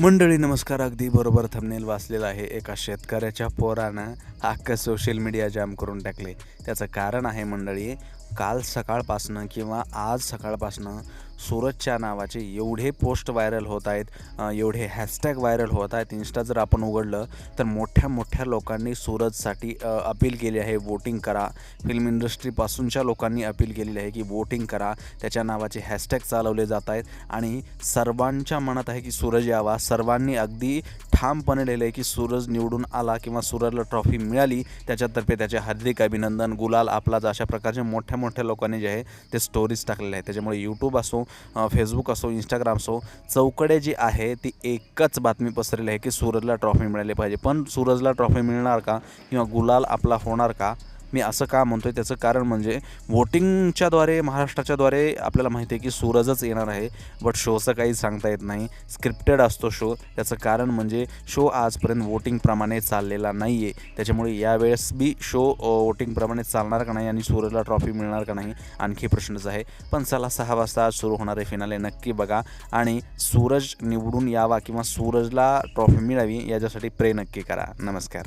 मंडळी नमस्कार. अगदी बरोबर थंबनेल वाचलेला आहे एका शेतकऱ्याच्या पोरानं. अख्खं सोशल मीडिया जाम करून टाकले. त्याचं कारण आहे मंडळी काल सकाळपासनं किंवा आज सकाळपासनं सूरजच्या नावाचे एवढे पोस्ट व्हायरल होत आहेत एवढे हॅशटॅग व्हायरल होत आहेत. इन्स्टा जर आपण उघडलं तर मोठ्या मोठ्या लोकांनी सूरजसाठी अपील केली आहे वोटिंग करा. फिल्म इंडस्ट्रीपासूनच्या लोकांनी अपील केलेली आहे की वोटिंग करा. त्याच्या नावाचे हॅशटॅग चालवले जात आहेत. आणि सर्वांच्या मनात आहे की सूरज यावा सर्वांनी अगदी ठामपणे लिहिलं आहे की सूरज निवडून आला किंवा सूरजला ट्रॉफी मिळाली त्याच्यातर्फे त्याचे हार्दिक अभिनंदन. गुलाल आपलाच अशा प्रकारचे मोठ्या मोठ्या लोकांनी जे आहे ते स्टोरीज टाकलेले आहेत. त्याच्यामुळे यूट्यूब असो फेसबुक असो इंस्टाग्राम असो चौकडे जी आहे ती एकच बातमी पसरलेली आहे की सूरजला ट्रॉफी मिळाली पाहिजे. पण सूरजला ट्रॉफी मिळणार का? किंवा गुलाल आपला होणार का? मी असं का म्हणतोय? त्याचं कारण म्हणजे वोटिंगच्याद्वारे महाराष्ट्राच्याद्वारे आपल्याला माहिती आहे की सूरजच येणार आहे बट शोचं काही सांगता येत नाही. स्क्रिप्टेड असतो शो त्याचं कारण म्हणजे शो आजपर्यंत वोटिंगप्रमाणे चाललेला नाही आहे त्याच्यामुळे यावेळेस बी शो वोटिंगप्रमाणे चालणार का नाही आणि सूरजला ट्रॉफी मिळणार का नाही आणखी प्रश्नच आहे. पण चला सहा वाजता आज सुरू होणारे फिनाले नक्की बघा. आणि सूरज निवडून यावा किंवा सूरजला ट्रॉफी मिळावी याच्यासाठी प्रे नक्की करा. नमस्कार.